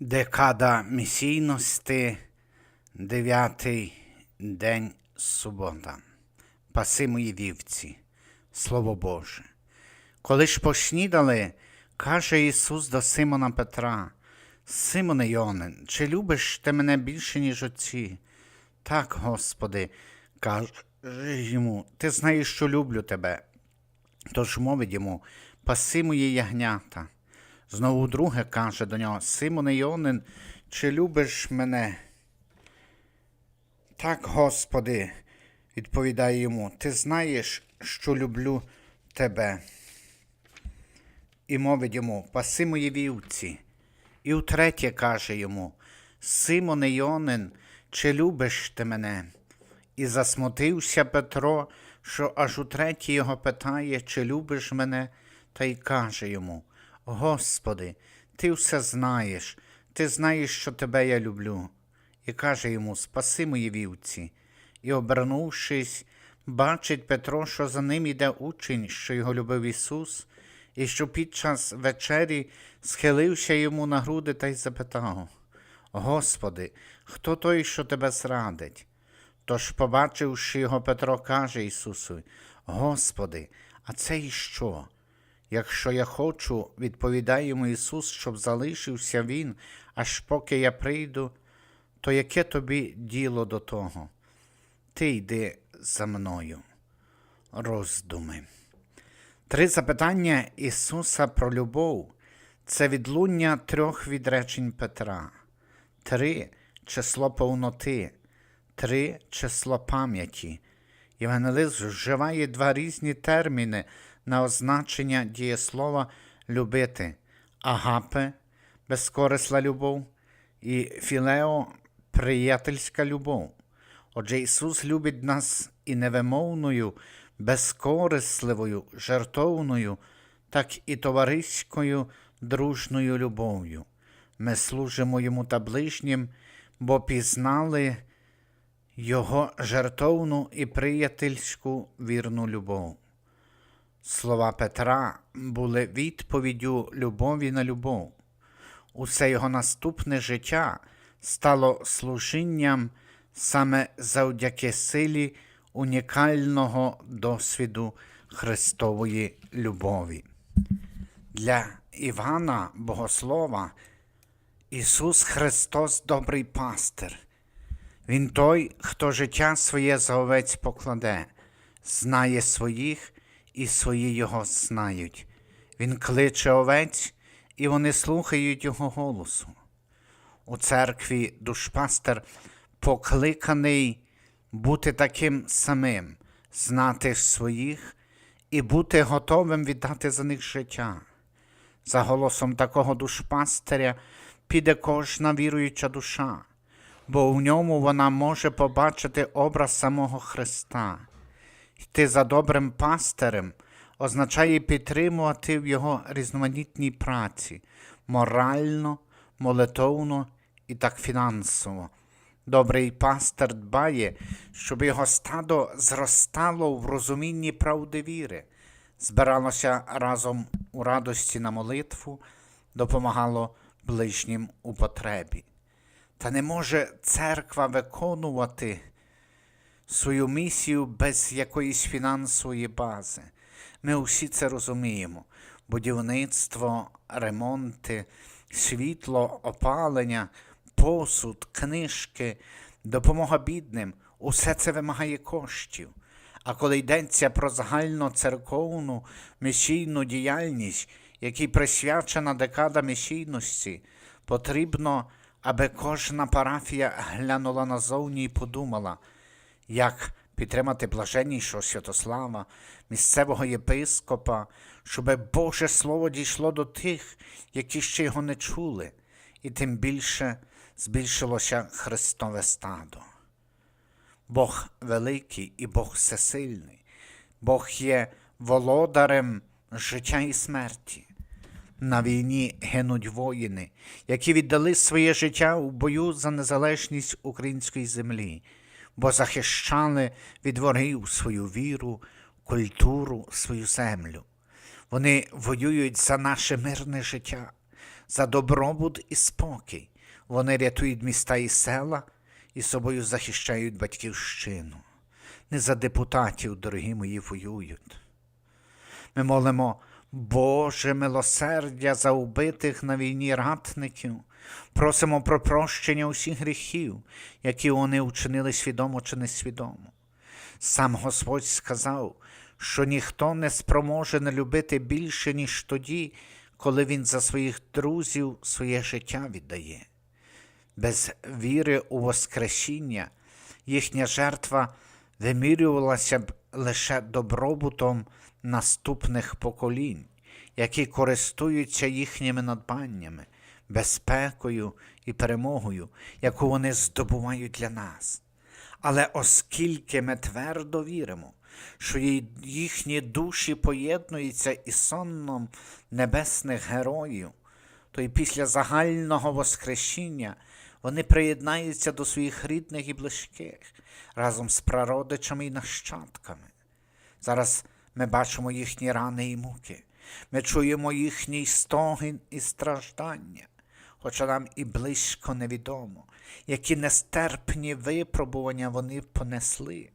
Декада місійності, дев'ятий день субота. Паси мої вівці, Слово Боже. Коли ж поснідали, каже Ісус до Симона Петра, Симоне Йонин, чи любиш ти мене більше, ніж отці? Так, Господи, каже йому, ти знаєш, що люблю тебе. Тож мовить йому, паси мої ягнята. Знову друге каже до нього, Симоне Йонин, чи любиш мене? Так, Господи, відповідає йому, ти знаєш, що люблю тебе. І мовить йому, паси мої вівці. І втретє каже йому, Симоне Йонин, чи любиш ти мене? І засмутився Петро, що аж утретє його питає, чи любиш мене, та й каже йому: Господи, ти все знаєш, ти знаєш, що тебе я люблю. І каже йому: Спаси мої вівці. І, обернувшись, бачить Петро, що за ним іде учень, що його любив Ісус, і що під час вечері схилився йому на груди та й запитав: Господи, хто той, що тебе зрадить? Тож, побачивши його, Петро каже Ісусу: Господи, а це і що? Якщо я хочу, відповідає йому Ісус, щоб залишився Він, аж поки я прийду, то яке тобі діло до того? Ти йди за мною. Роздуми. Три запитання Ісуса про любов це відлуння трьох відречень Петра, три число повноти, три число пам'яті. Євангелист вживає два різні терміни на означення дієслова любити агапе, безкорисла любов, і філео приятельська любов. Отже, Ісус любить нас і невимовною, безкорисливою, жертовною, так і товариською, дружною любов'ю. Ми служимо Йому та ближнім, бо пізнали Його жертовну і приятельську вірну любов. Слова Петра були відповіддю любові на любов. Усе його наступне життя стало служінням саме завдяки силі унікального досвіду Христової любові. Для Івана Богослова Ісус Христос добрий пастир. Він той, хто життя своє за овець покладе, знає своїх і свої його знають. Він кличе овець, і вони слухають його голосу. У церкві душпастер покликаний бути таким самим, знати своїх і бути готовим віддати за них життя. За голосом такого душпастиря піде кожна віруюча душа, бо в ньому вона може побачити образ самого Христа. Йти за добрим пастирем означає підтримувати в його різноманітній праці морально, молитовно і так фінансово. Добрий пастир дбає, щоб його стадо зростало в розумінні правди віри, збиралося разом у радості на молитву, допомагало ближнім у потребі. Та не може церква виконувати свою місію без якоїсь фінансової бази. Ми усі це розуміємо: будівництво, ремонти, світло, опалення, посуд, книжки, допомога бідним усе це вимагає коштів. А коли йдеться про загальну церковну місійну діяльність, якій присвячена декада місійності, потрібно, аби кожна парафія глянула назовні і подумала, як підтримати блаженнішого Святослава, місцевого єпископа, щоб Боже Слово дійшло до тих, які ще його не чули, і тим більше збільшилося Христове стадо. Бог великий і Бог всесильний, Бог є володарем життя і смерті. На війні гинуть воїни, які віддали своє життя у бою за незалежність української землі, бо захищали від ворогів свою віру, культуру, свою землю. Вони воюють за наше мирне життя, за добробут і спокій. Вони рятують міста і села і собою захищають батьківщину. Не за депутатів, дорогі мої, воюють. Ми молимо Боже милосердя за убитих на війні ратників, просимо про прощення усіх гріхів, які вони вчинили свідомо чи несвідомо. Сам Господь сказав, що ніхто не спроможе не любити більше, ніж тоді, коли він за своїх друзів своє життя віддає. Без віри у Воскресіння їхня жертва вимірювалася б лише добробутом наступних поколінь, які користуються їхніми надбаннями, безпекою і перемогою, яку вони здобувають для нас. Але оскільки ми твердо віримо, що їхні душі поєднуються із сонном небесних героїв, то й після загального Воскресіння вони приєднаються до своїх рідних і близьких разом з прародичами і нащадками. Зараз ми бачимо їхні рани і муки, ми чуємо їхній стогін і страждання, хоча нам і близько невідомо, які нестерпні випробування вони понесли,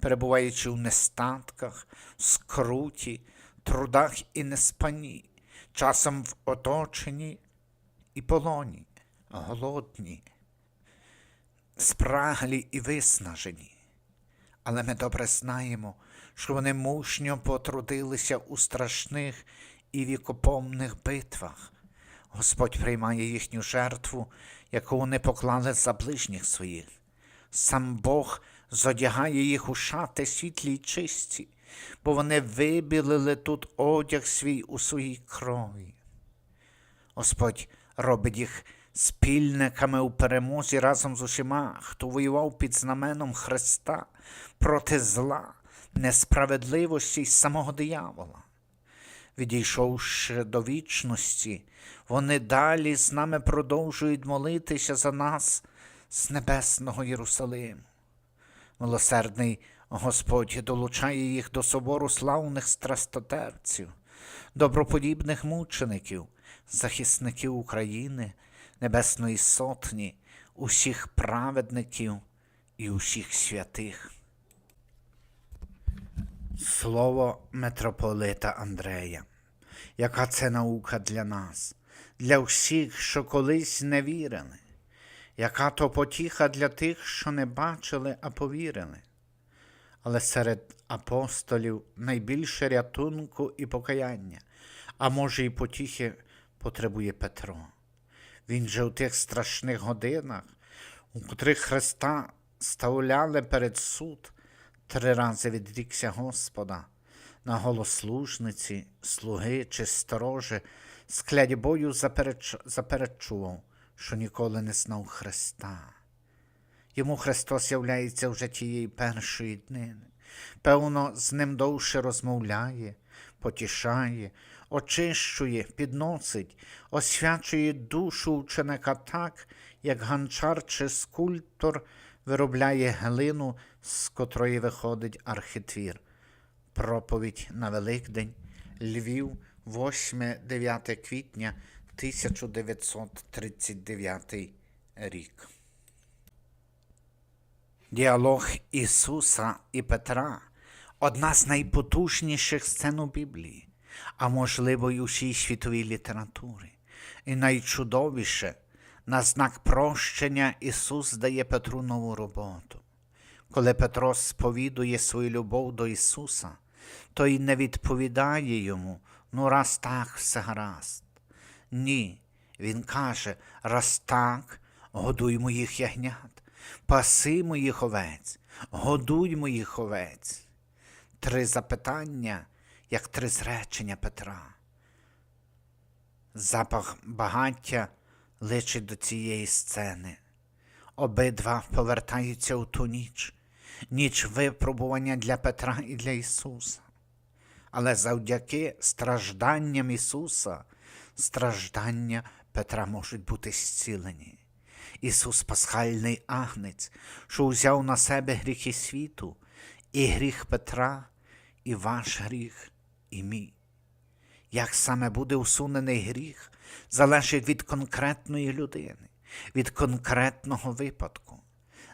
перебуваючи в нестатках, скруті, трудах і неспанні, часом в оточенні і полоні, голодні, спраглі і виснажені. Але ми добре знаємо, що вони мужньо потрудилися у страшних і вікопомних битвах. Господь приймає їхню жертву, яку вони поклали за ближніх своїх. Сам Бог зодягає їх у шати світлі й чисті, бо вони вибілили тут одяг свій у своїй крові. Господь робить їх спільниками у перемозі разом з усіма, хто воював під знаменом Христа проти зла, несправедливості й самого диявола. Відійшовши до вічності, вони далі з нами продовжують молитися за нас з небесного Єрусалиму. Милосердний Господь долучає їх до собору славних страстотерців, доброподібних мучеників, захисників України, Небесної Сотні, усіх праведників і усіх святих. Слово митрополита Андрея. Яка це наука для нас, для всіх, що колись не вірили, яка то потіха для тих, що не бачили, а повірили. Але серед апостолів найбільше рятунку і покаяння, а може, і потіхи потребує Петро. Він же у тих страшних годинах, у котрих Христа ставляли перед суд, три рази відрікся Господа, на голослужниці, слуги чи сторожі, з клядьбою запереч... заперечував, що ніколи не знав Христа. Йому Христос являється вже тієї першої днини. Певно, з ним довше розмовляє, потішає, очищує, підносить, освячує душу ученика так, як ганчар чи скульптор виробляє глину, з котрої виходить архітвір. Проповідь на Великдень, Львів, 8-9 квітня 1939 рік. Діалог Ісуса і Петра одна з найпотужніших сцен у Біблії, а можливо, й усій світовій літературі. І найчудовіше, на знак прощення Ісус дає Петру нову роботу. Коли Петро сповідує свою любов до Ісуса, то й не відповідає йому, ну раз так, все гаразд. Ні, він каже, раз так, годуй моїх ягнят, паси моїх овець, годуй моїх овець. Три запитання, як три зречення Петра. Запах багаття личить до цієї сцени. Обидва повертаються у ту ніч, ніч випробування для Петра і для Ісуса. Але завдяки стражданням Ісуса, страждання Петра можуть бути зцілені. Ісус пасхальний агнець, що узяв на себе гріхи світу, і гріх Петра, і ваш гріх, і мій. Як саме буде усунений гріх, залежить від конкретної людини, від конкретного випадку.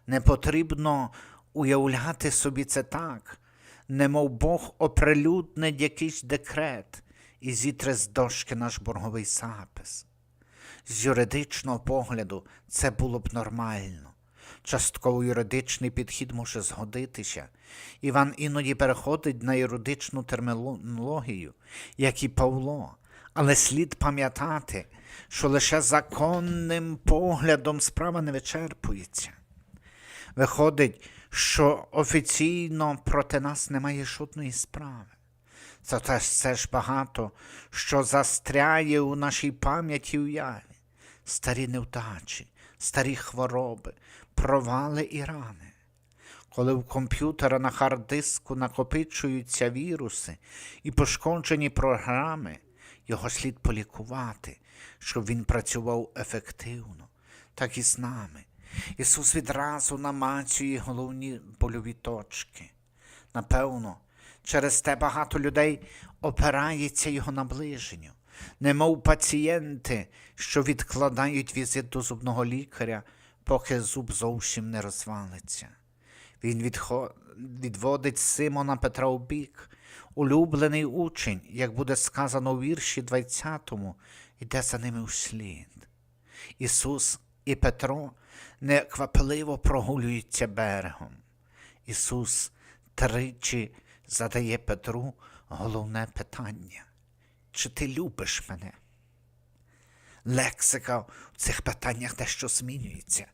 Не потрібно уявляти собі це так, немов Бог оприлюднить якийсь декрет і зітре з дошки наш борговий запис. З юридичного погляду це було б нормально. Частково юридичний підхід може згодитися. Іван іноді переходить на юридичну термінологію, як і Павло, але слід пам'ятати, що лише законним поглядом справа не вичерпується. Виходить, що офіційно проти нас немає жодної справи. Зате все ж багато, що застряє у нашій пам'яті уяві. Старі невдачі, старі хвороби, провали і рани. Коли в комп'ютера на хард-диску накопичуються віруси і пошкоджені програми, його слід полікувати, щоб він працював ефективно, так і з нами. Ісус відразу намацює головні больові точки. Напевно, через те багато людей опирається його наближенню, немов пацієнти, що відкладають візит до зубного лікаря, поки зуб зовсім не розвалиться. Він відхо... відводить Симона Петра у бік, улюблений учень, як буде сказано у вірші 20, йде за ними услід. Ісус і Петро неквапливо прогулюються берегом. Ісус тричі задає Петру головне питання: чи ти любиш мене? Лексика в цих питаннях дещо змінюється.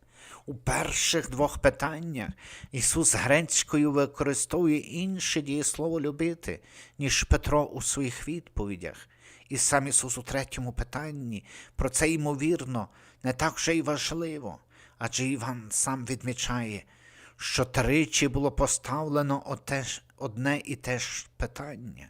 У перших двох питаннях Ісус грецькою використовує інше дієслово любити, ніж Петро у своїх відповідях. І сам Ісус у третьому питанні про це ймовірно не так вже й важливо, адже Іван сам відмічає, що тричі було поставлено одне і те ж питання.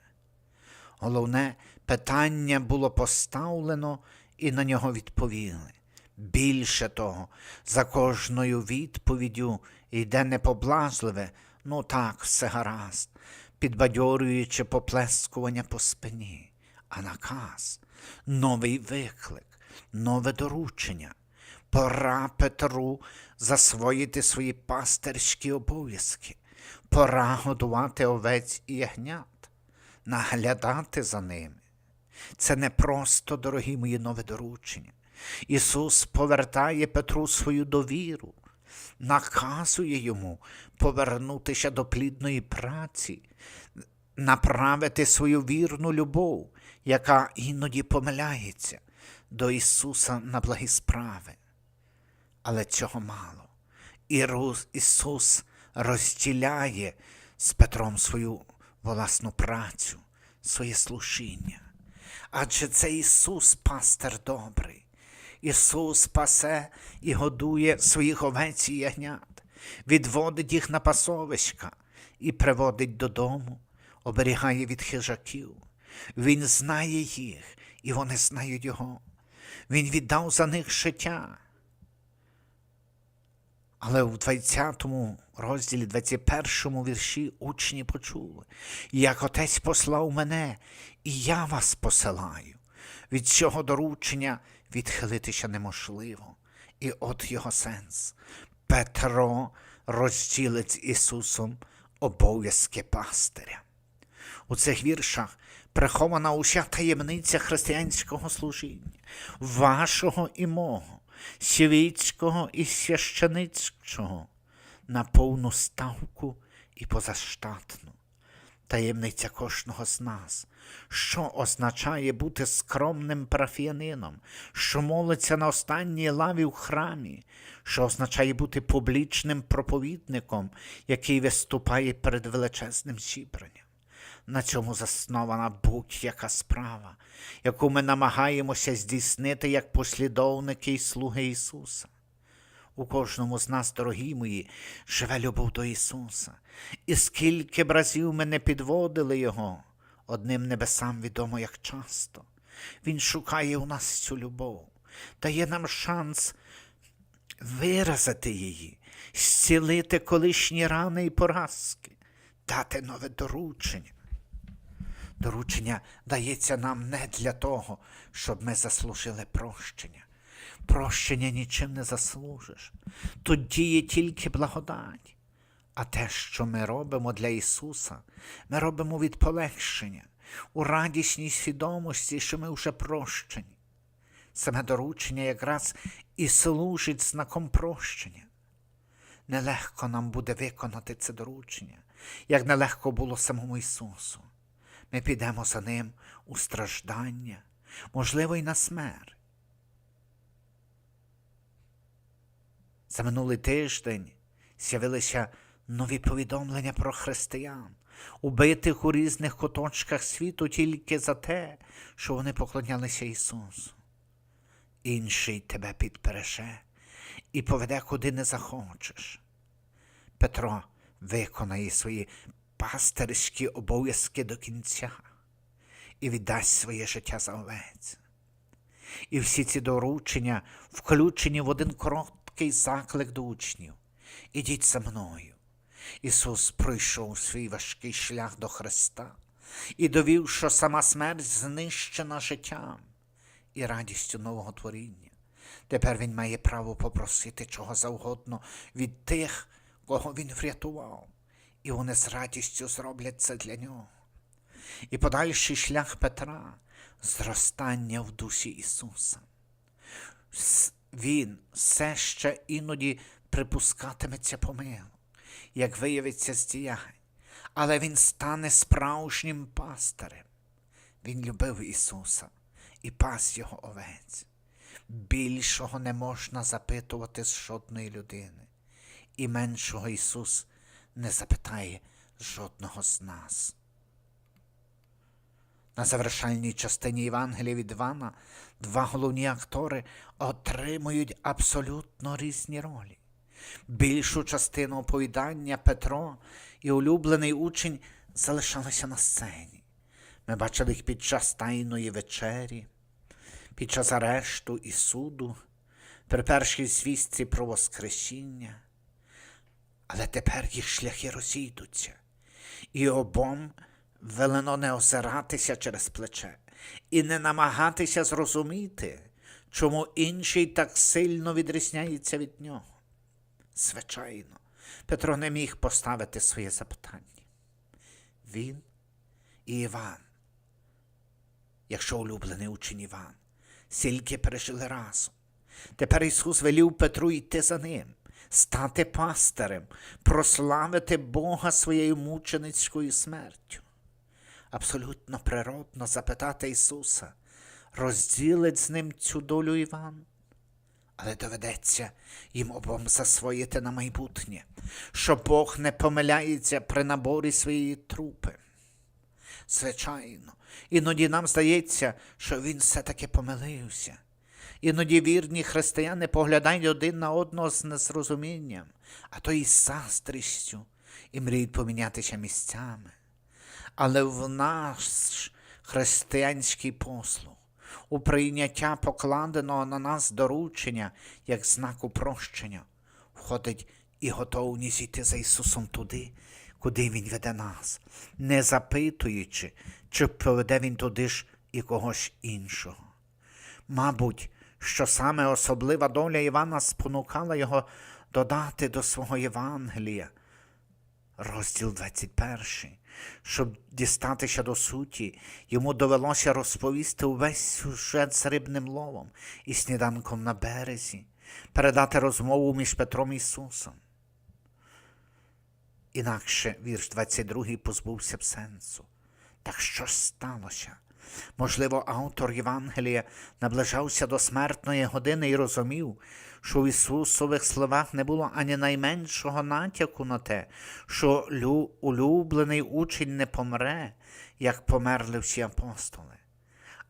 Головне питання було поставлено і на нього відповіли. Більше того, за кожною відповіддю йде не поблажливе, ну так, все гаразд, підбадьорюючи поплескування по спині, а наказ, новий виклик, нове доручення. Пора Петру засвоїти свої пастирські обов'язки, пора годувати овець і ягнят, наглядати за ними. Це не просто, дорогі мої, нове доручення. Ісус повертає Петру свою довіру, наказує йому повернутися до плідної праці, направити свою вірну любов, яка іноді помиляється до Ісуса на благі справи. Але цього мало. Ісус розділяє з Петром свою власну працю, своє служіння. Адже це Ісус, пастир добрий. Ісус пасе і годує своїх овець і ягнят, відводить їх на пасовиська і приводить додому, оберігає від хижаків. Він знає їх, і вони знають Його. Він віддав за них життя. Але в 20 розділі, 21 вірші учні почули, як отець послав мене, і я вас посилаю. Від цього доручення відхилитися неможливо. І от його сенс. Петро розділить з Ісусом обов'язки пастиря. У цих віршах прихована уся таємниця християнського служіння, вашого і мого, світського і священицького, на повну ставку і позаштатну. Таємниця кожного з нас, що означає бути скромним парафіянином, що молиться на останній лаві в храмі, що означає бути публічним проповідником, який виступає перед величезним зібранням. На цьому заснована будь-яка справа, яку ми намагаємося здійснити як послідовники і слуги Ісуса. У кожному з нас, дорогі мої, живе любов до Ісуса. І скільки б разів ми не підводили Його, одним небесам відомо, як часто. Він шукає у нас цю любов, дає нам шанс виразити її, зцілити колишні рани і поразки, дати нове доручення. Доручення дається нам не для того, щоб ми заслужили прощення. Прощення нічим не заслужиш. Тут діє тільки благодать. А те, що ми робимо для Ісуса, ми робимо від полегшення, у радісній свідомості, що ми вже прощені. Саме доручення якраз і служить знаком прощення. Нелегко нам буде виконати це доручення, як нелегко було самому Ісусу. Ми підемо за Ним у страждання, можливо, й на смерть. За минулий тиждень з'явилися нові повідомлення про християн, убитих у різних куточках світу тільки за те, що вони поклонялися Ісусу. Інший тебе підпереше і поведе, куди не захочеш. Петро виконає свої пастирські обов'язки до кінця і віддасть своє життя за овець. І всі ці доручення включені в один короткий заклик до учнів. Ідіть за мною. Ісус пройшов свій важкий шлях до Христа і довів, що сама смерть знищена життям і радістю нового творіння. Тепер Він має право попросити чого завгодно від тих, кого Він врятував, і вони з радістю зроблять це для нього. І подальший шлях Петра зростання в душі Ісуса. Він все ще іноді припускатиметься помилок, як виявиться з діянь, але Він стане справжнім пастирем. Він любив Ісуса і пас його овець. Більшого не можна запитувати з жодної людини, і меншого Ісус не запитає жодного з нас. На завершальній частині Євангелія від Івана два головні актори отримують абсолютно різні ролі. Більшу частину оповідання Петро і улюблений учень залишалися на сцені. Ми бачили їх під час тайної вечері, під час арешту і суду, при першій звістці про Воскресіння. Але тепер їх шляхи розійдуться, і обом велено не озиратися через плече і не намагатися зрозуміти, чому інший так сильно відрізняється від нього. Звичайно, Петро не міг поставити своє запитання. Він і Іван, якщо улюблений учень Іван, стільки пережили разом. Тепер Ісус велів Петру йти за ним, стати пастирем, прославити Бога своєю мученицькою смертю. Абсолютно природно запитати Ісуса, розділить з ним цю долю Іван. Але доведеться їм обом засвоїти на майбутнє, що Бог не помиляється при наборі своєї трупи. Звичайно, іноді нам здається, що він все-таки помилився. Іноді вірні християни поглядають один на одного з незрозумінням, а то й з заздрістю, і мріють помінятися місцями. Але в наш християнський послуг, у прийняття покладеного на нас доручення як знаку прощення, входить і готовність йти за Ісусом туди, куди Він веде нас, не запитуючи, чи поведе Він туди ж і когось іншого. Мабуть, що саме особлива доля Івана спонукала його додати до свого Євангелія, розділ 21. Щоб дістатися до суті, йому довелося розповісти увесь сюжет з рибним ловом і сніданком на березі, передати розмову між Петром і Ісусом. Інакше вірш 22 позбувся б сенсу. Так що ж сталося? Можливо, автор Євангелія наближався до смертної години і розумів, що в Ісусових словах не було ані найменшого натяку на те, що улюблений учень не помре, як померли всі апостоли.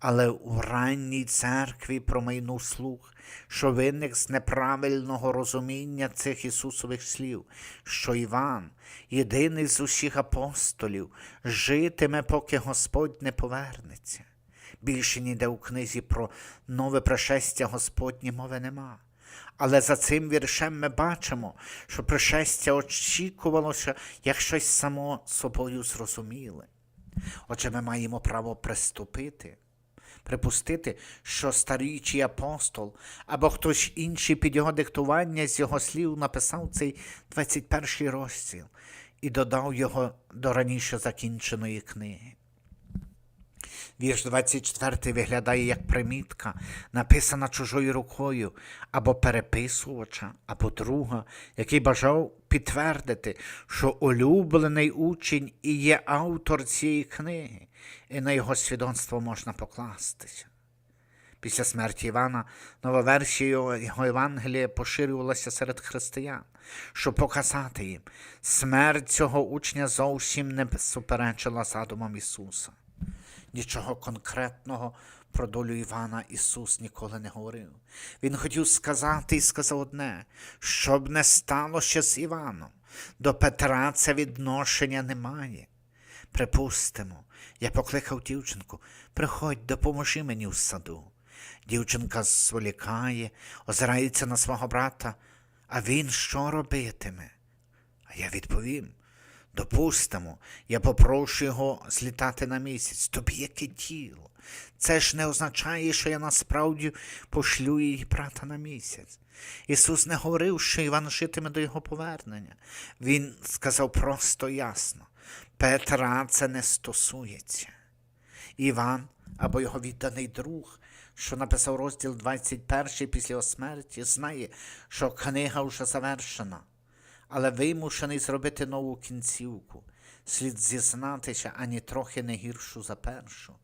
Але у ранній церкві промайнув слух, що виник з неправильного розуміння цих Ісусових слів, що Іван, єдиний з усіх апостолів, житиме, поки Господь не повернеться. Більше ніде у книзі про нове пришестя Господнє мови нема. Але за цим віршем ми бачимо, що пришестя очікувалося як щось само собою зрозуміле. Отже, ми маємо право приступити, припустити, що старіючий апостол або хтось інший під його диктування з його слів написав цей 21 розділ і додав його до раніше закінченої книги. Вірш 24 виглядає як примітка, написана чужою рукою або переписувача, або друга, який бажав підтвердити, що улюблений учень і є автор цієї книги, і на його свідоцтво можна покластися. Після смерті Івана нова версія його, Євангелія поширювалася серед християн, щоб показати їм, смерть цього учня зовсім не суперечила задумам Ісуса. Нічого конкретного про долю Івана Ісус ніколи не говорив. Він хотів сказати і сказав одне, щоб не сталося з Іваном. До Петра це відношення немає. Припустимо, я покликав дівчинку, приходь, допоможи мені в саду. Дівчинка зволікає, озирається на свого брата, а він що робитиме? А я відповім. Допустимо, я попрошу його злітати на місяць. Тобі яке тіло? Це ж не означає, що я насправді пошлю її брата на місяць. Ісус не говорив, що Іван житиме до його повернення. Він сказав просто ясно: Петра це не стосується. Іван або його відданий друг, що написав розділ 21 після його смерті, знає, що книга вже завершена але вимушений зробити нову кінцівку. Слід зізнатися ані трохи не гіршу за першу.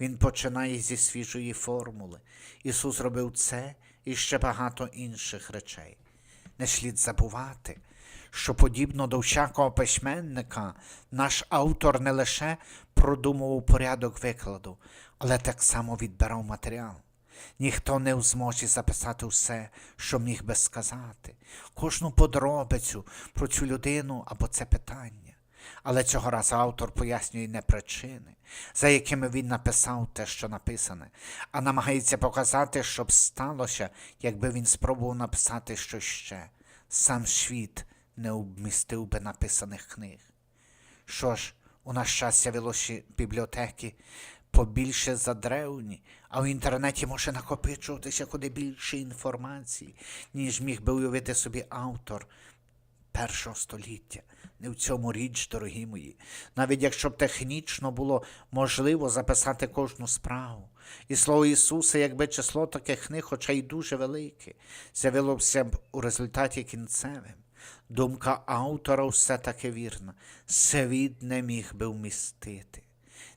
Він починає зі свіжої формули. Ісус робив це і ще багато інших речей. Не слід забувати, що подібно до всякого письменника, наш автор не лише продумував порядок викладу, але так само відбирав матеріал. Ніхто не в змозі записати все, що міг би сказати, кожну подробицю про цю людину або це питання. Але цього разу автор пояснює не причини, за якими він написав те, що написане, а намагається показати, щоб сталося, якби він спробував написати щось ще. Сам світ не вмістив би написаних книг. Що ж, у наш час з'явилося бібліотеки побільше за древні, а в інтернеті може накопичуватися куди більше інформації, ніж міг би уявити собі автор першого століття. Не в цьому річ, дорогі мої, навіть якщо б технічно було можливо записати кожну справу. І слово Ісуса, якби число таких книг, хоча й дуже велике, з'явилося б у результаті кінцевим. Думка автора все таки вірна, світ не міг би вмістити.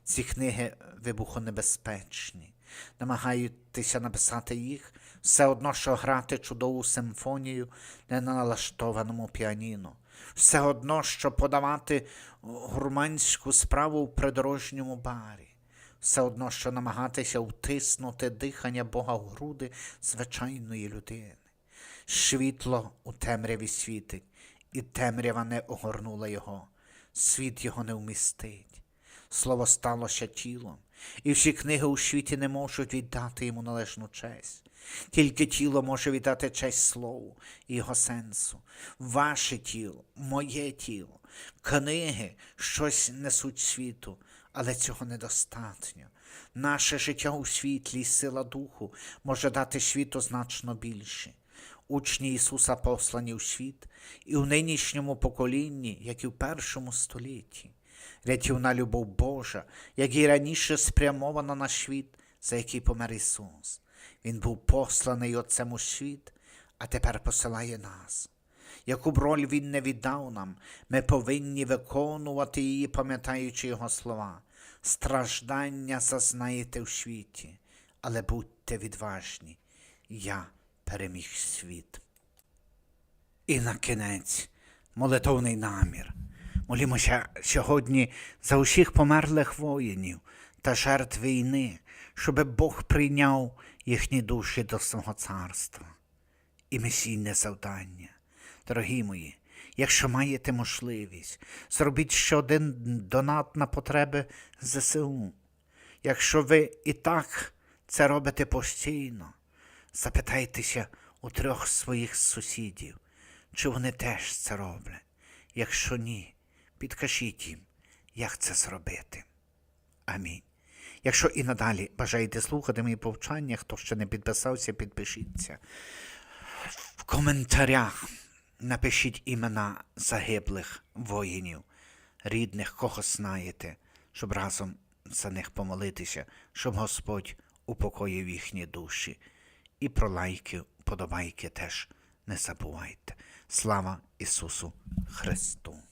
Ці книги вибухонебезпечні. Намагаються написати їх все одно, що грати чудову симфонію не на налаштованому піаніно. Все одно, що подавати гурманську справу в придорожньому барі. Все одно, що намагатися втиснути дихання Бога в груди звичайної людини. Світло у темряві світить, і темрява не огорнула його. Світ його не вмістить. Слово сталося тілом, і всі книги у світі не можуть віддати йому належну честь. Тільки тіло може віддати честь слову і його сенсу. Ваше тіло, моє тіло, книги щось несуть світу, але цього недостатньо. Наше життя у світлі і сила духу може дати світу значно більше. Учні Ісуса послані у світ і в нинішньому поколінні, як і в першому столітті. Рятівна любов Божа, як і раніше спрямована на світ, за який помер Ісус. Він був посланий Отцем у світ, а тепер посилає нас. Яку б роль Він не віддав нам, ми повинні виконувати її, пам'ятаючи Його слова. Страждання зазнаєте в світі, але будьте відважні. Я переміг світ. І на кінець молитовний намір. Молімося сьогодні за усіх померлих воїнів та жертв війни, щоби Бог прийняв їхні душі до свого царства. І місійне завдання. Дорогі мої, якщо маєте можливість, зробіть ще один донат на потреби ЗСУ. Якщо ви і так це робите постійно, запитайтеся у трьох своїх сусідів, чи вони теж це роблять. Якщо ні, підкажіть їм, як це зробити. Амінь. Якщо і надалі бажаєте слухати мої повчання, хто ще не підписався, підпишіться. В коментарях напишіть імена загиблих воїнів, рідних, кого знаєте, щоб разом за них помолитися, щоб Господь упокоїв їхні душі. І про лайки, подобайки теж не забувайте. Слава Ісусу Христу!